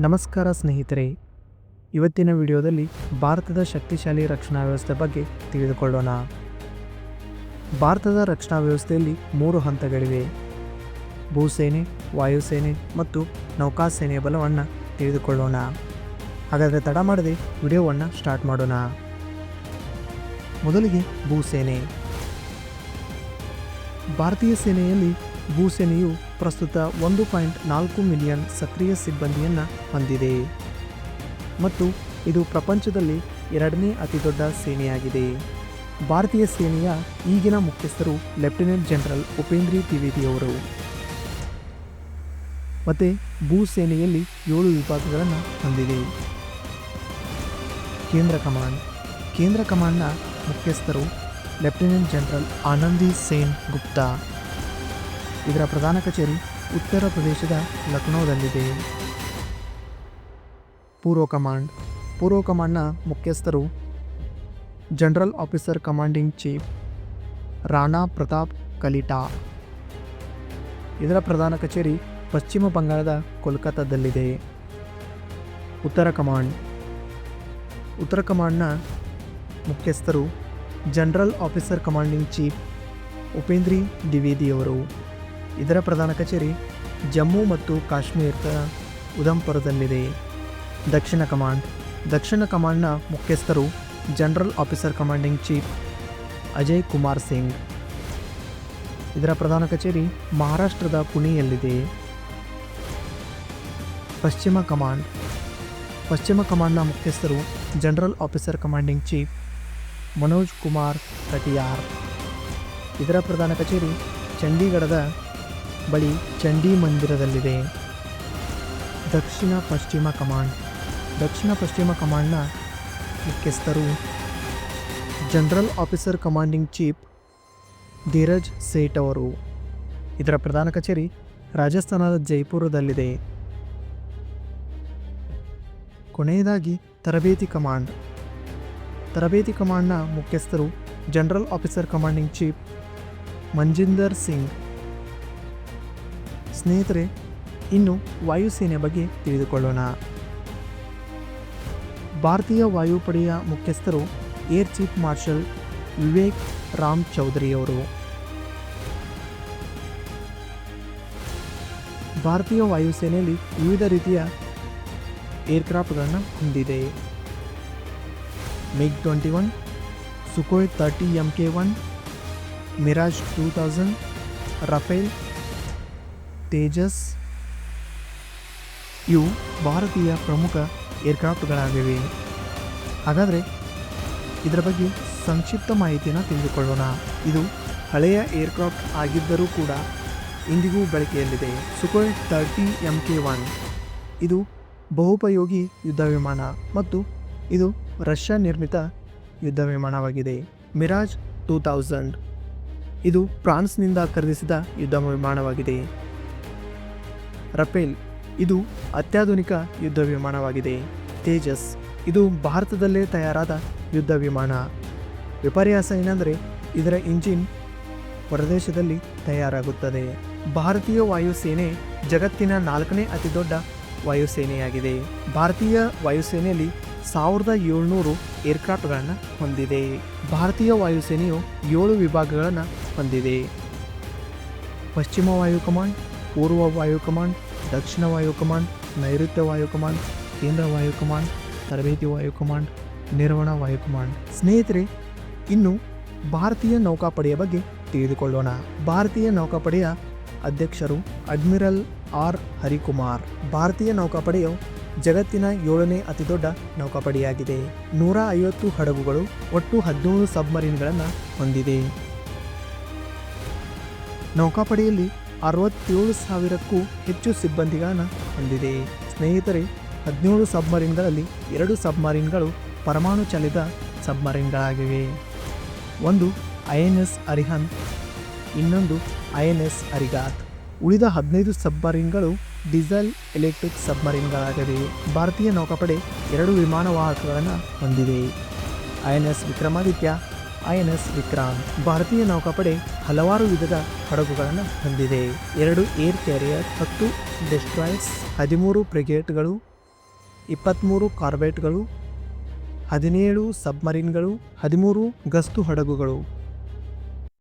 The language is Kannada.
ನಮಸ್ಕಾರ ಸ್ನೇಹಿತರೆ. ಇವತ್ತಿನ ವಿಡಿಯೋದಲ್ಲಿ ಭಾರತದ ಶಕ್ತಿಶಾಲಿ ರಕ್ಷಣಾ ವ್ಯವಸ್ಥೆ ಬಗ್ಗೆ ತಿಳಿದುಕೊಳ್ಳೋಣ. ಭಾರತದ ರಕ್ಷಣಾ ವ್ಯವಸ್ಥೆಯಲ್ಲಿ ಮೂರು ಹಂತಗಳಿವೆ. ಭೂಸೇನೆ, ವಾಯುಸೇನೆ ಮತ್ತು ನೌಕಾಸೇನೆಯ ಬಲವನ್ನು ತಿಳಿದುಕೊಳ್ಳೋಣ. ಹಾಗಾದರೆ ತಡ ಮಾಡದೆ ವಿಡಿಯೋವನ್ನು ಸ್ಟಾರ್ಟ್ ಮಾಡೋಣ. ಮೊದಲಿಗೆ ಭೂಸೇನೆ. ಭಾರತೀಯ ಸೇನೆಯಲ್ಲಿ ಭೂಸೇನೆಯು ಪ್ರಸ್ತುತ ಒಂದು ಪಾಯಿಂಟ್ ನಾಲ್ಕು ಮಿಲಿಯನ್ ಸಕ್ರಿಯ ಸಿಬ್ಬಂದಿಯನ್ನು ಹೊಂದಿದೆ. ಮತ್ತು ಇದು ಪ್ರಪಂಚದಲ್ಲಿ ಎರಡನೇ ಅತಿದೊಡ್ಡ ಸೇನೆಯಾಗಿದೆ. ಭಾರತೀಯ ಸೇನೆಯ ಈಗಿನ ಮುಖ್ಯಸ್ಥರು ಲೆಫ್ಟಿನೆಂಟ್ ಜನರಲ್ ಉಪೇಂದ್ರಿ ತಿವೇದಿಯವರು ಮತ್ತು ಭೂಸೇನೆಯಲ್ಲಿ ಏಳು ವಿಭಾಗಗಳನ್ನು ಹೊಂದಿದೆ. ಕೇಂದ್ರ ಕಮಾಂಡ್. ಕೇಂದ್ರ ಕಮಾಂಡ್ನ ಮುಖ್ಯಸ್ಥರು ಲೆಫ್ಟಿನೆಂಟ್ ಜನರಲ್ ಆನಂದಿ ಸೇನ್ ಗುಪ್ತಾ. ಇದರ ಪ್ರಧಾನ ಕಚೇರಿ ಉತ್ತರ ಪ್ರದೇಶದ ಲಕ್ನೋದಲ್ಲಿದೆ. ಪೂರ್ವ ಕಮಾಂಡ್. ಪೂರ್ವ ಕಮಾಂಡ್ನ ಮುಖ್ಯಸ್ಥರು general officer commanding chief Rana Pratap Kalita. ಇದರ ಪ್ರಧಾನ ಕಚೇರಿ ಪಶ್ಚಿಮ ಬಂಗಾಳದ ಕೋಲ್ಕತ್ತಾದಲ್ಲಿದೆ. ಉತ್ತರ ಕಮಾಂಡ್. ಉತ್ತರ ಕಮಾಂಡ್ನ ಮುಖ್ಯಸ್ಥರು general officer commanding chief Upendra ದ್ವಿವೇದಿಯವರು ಇದರ ಪ್ರಧಾನ ಕಚೇರಿ ಜಮ್ಮು ಮತ್ತು ಕಾಶ್ಮೀರದ ಉಧಂಪುರದಲ್ಲಿದೆ ದಕ್ಷಿಣ ಕಮಾಂಡ್. ದಕ್ಷಿಣ ಕಮಾಂಡ್ನ ಮುಖ್ಯಸ್ಥರು general officer commanding chief Ajay Kumar Singh. ಇದರ ಪ್ರಧಾನ ಕಚೇರಿ ಮಹಾರಾಷ್ಟ್ರದ ಪುಣೆಯಲ್ಲಿದೆ. ಪಶ್ಚಿಮ ಕಮಾಂಡ್. ಪಶ್ಚಿಮ ಕಮಾಂಡ್ನ ಮುಖ್ಯಸ್ಥರು general officer commanding chief Manoj Kumar Katiyar. ಇದರ ಪ್ರಧಾನ ಕಚೇರಿ ಚಂಡೀಗಢದ ಬಳಿ ಚಂಡಿ ಮಂದಿರದಲ್ಲಿದೆ. ದಕ್ಷಿಣ ಪಶ್ಚಿಮ ಕಮಾಂಡ್. ದಕ್ಷಿಣ ಪಶ್ಚಿಮ ಕಮಾಂಡ್ನ ಮುಖ್ಯಸ್ಥರು general officer commanding chief Dhiraj Seth ಅವರು. ಇದರ ಪ್ರಧಾನ ಕಚೇರಿ ರಾಜಸ್ಥಾನದ ಜೈಪುರದಲ್ಲಿದೆ. ಕೊನೆಯದಾಗಿ ತರಬೇತಿ ಕಮಾಂಡ್. ತರಬೇತಿ ಕಮಾಂಡ್ನ ಮುಖ್ಯಸ್ಥರು general officer commanding chief Manjinder Singh. ಸ್ನೇಹಿತರೆ, ಇನ್ನು ವಾಯುಸೇನೆ ಬಗ್ಗೆ ತಿಳಿದುಕೊಳ್ಳೋಣ. ಭಾರತೀಯ ವಾಯುಪಡೆಯ ಮುಖ್ಯಸ್ಥರು air chief marshal Vivek Ram ಚೌಧರಿಯವರು. ಭಾರತೀಯ ವಾಯುಸೇನೆಯಲ್ಲಿ ವಿವಿಧ ರೀತಿಯ ಏರ್ಕ್ರಾಫ್ಟ್ಗಳನ್ನು ಹೊಂದಿದೆ. MiG twenty one Sukhoi thirty M K one, Mirage two thousand, Rafale Tejas. ಇವು ಭಾರತೀಯ ಪ್ರಮುಖ ಏರ್ಕ್ರಾಫ್ಟ್ಗಳಾಗಿವೆ. ಹಾಗಾದರೆ ಇದರ ಬಗ್ಗೆ ಸಂಕ್ಷಿಪ್ತ ಮಾಹಿತಿಯನ್ನು ತಿಳಿದುಕೊಳ್ಳೋಣ. ಇದು ಹಳೆಯ ಏರ್ಕ್ರಾಫ್ಟ್ ಆಗಿದ್ದರೂ ಕೂಡ ಇಂದಿಗೂ ಬಳಕೆಯಲ್ಲಿದೆ. Sukhoi thirty M K one ಇದು ಬಹುಪಯೋಗಿ ಯುದ್ಧ ವಿಮಾನ ಮತ್ತು ಇದು ರಷ್ಯಾ ನಿರ್ಮಿತ ಯುದ್ಧ ವಿಮಾನವಾಗಿದೆ. ಮಿರಾಜ್ ಟೂ ತೌಸಂಡ್ ಇದು ಫ್ರಾನ್ಸ್ನಿಂದ ಖರೀದಿಸಿದ ಯುದ್ಧ ವಿಮಾನವಾಗಿದೆ. ರಫೇಲ್. ಇದು ಅತ್ಯಾಧುನಿಕ ಯುದ್ಧ ವಿಮಾನವಾಗಿದೆ. ತೇಜಸ್. ಇದು ಭಾರತದಲ್ಲೇ ತಯಾರಾದ ಯುದ್ಧ ವಿಮಾನ. ವಿಪರ್ಯಾಸ ಏನಂದರೆ, ಇದರ ಇಂಜಿನ್ ಹೊರದೇಶದಲ್ಲಿ ತಯಾರಾಗುತ್ತದೆ. ಭಾರತೀಯ ವಾಯುಸೇನೆ ಜಗತ್ತಿನ ನಾಲ್ಕನೇ ಅತಿದೊಡ್ಡ ವಾಯುಸೇನೆಯಾಗಿದೆ. ಭಾರತೀಯ ವಾಯುಸೇನೆಯಲ್ಲಿ ಸಾವಿರದ ಏಳ್ನೂರು ಏರ್ಕ್ರಾಫ್ಟ್ಗಳನ್ನು ಹೊಂದಿದೆ. ಭಾರತೀಯ ವಾಯುಸೇನೆಯು ಏಳು ವಿಭಾಗಗಳನ್ನು ಹೊಂದಿದೆ. ಪಶ್ಚಿಮ ವಾಯು ಕಮಾಂಡ್ ಪೂರ್ವ ವಾಯು ಕಮಾಂಡ್, ದಕ್ಷಿಣ ವಾಯು ಕಮಾಂಡ್, ನೈಋತ್ಯ ವಾಯು ಕಮಾಂಡ್, ಕೇಂದ್ರ ವಾಯು ಕಮಾಂಡ್, ತರಬೇತಿ ವಾಯು ಕಮಾಂಡ್, ನಿರ್ವಹಣಾ ವಾಯು ಕಮಾಂಡ್. ಸ್ನೇಹಿತರೆ, ಇನ್ನು ಭಾರತೀಯ ನೌಕಾಪಡೆಯ ಬಗ್ಗೆ ತಿಳಿದುಕೊಳ್ಳೋಣ. ಭಾರತೀಯ ನೌಕಾಪಡೆಯ ಅಧ್ಯಕ್ಷರು ಅಡ್ಮಿರಲ್ ಆರ್. ಹರಿಕುಮಾರ್. ಭಾರತೀಯ ನೌಕಾಪಡೆಯು ಜಗತ್ತಿನ ಏಳನೇ ಅತಿದೊಡ್ಡ ನೌಕಾಪಡೆಯಾಗಿದೆ. ನೂರ ಐವತ್ತು ಹಡಗುಗಳು ಒಟ್ಟು ಹದಿನೇಳು ಸಬ್ಮರೀನ್ಗಳನ್ನು ಹೊಂದಿದೆ. ನೌಕಾಪಡೆಯಲ್ಲಿ ಅರವತ್ತೇಳು ಸಾವಿರಕ್ಕೂ ಹೆಚ್ಚು ಸಿಬ್ಬಂದಿಗಳನ್ನು ಹೊಂದಿದೆ. ಸ್ನೇಹಿತರೆ, ಹದಿನೇಳು ಸಬ್ಮರೀನ್ಗಳಲ್ಲಿ ಎರಡು ಸಬ್ಮರೀನ್ಗಳು ಪರಮಾಣು ಚಾಲಿತ ಸಬ್ಮರೀನ್ಗಳಾಗಿವೆ. ಒಂದು ಐ ಎನ್ ಎಸ್ ಅರಿಹಂತ್, ಇನ್ನೊಂದು ಐ ಎನ್ ಎಸ್ ಅರಿಗಾತ್ ಉಳಿದ ಹದಿನೈದು ಸಬ್ಮರೀನ್ಗಳು ಡೀಸೆಲ್ ಎಲೆಕ್ಟ್ರಿಕ್ ಸಬ್ಮರೀನ್ಗಳಾಗಿವೆ. ಭಾರತೀಯ ನೌಕಾಪಡೆ ಎರಡು ವಿಮಾನ ವಾಹಕಗಳನ್ನು ಹೊಂದಿದೆ. I N S Vikramaditya I N S Vikrant ಭಾರತೀಯ ನೌಕಾಪಡೆ ಹಲವಾರು ವಿಧದ ಹಡಗುಗಳನ್ನು ಹೊಂದಿದೆ. ಎರಡು ಏರ್ ಕ್ಯಾರಿಯರ್, ಹತ್ತು ಡೆಸ್ಟ್ರಾಯ್ಸ್ ಹದಿಮೂರು ಬ್ರಿಗೇಟ್ಗಳು ಇಪ್ಪತ್ತ್ಮೂರು ಕಾರ್ಬೆಟ್ಗಳು, ಹದಿನೇಳು ಸಬ್ಮರೀನ್ಗಳು, ಹದಿಮೂರು ಗಸ್ತು ಹಡಗುಗಳು.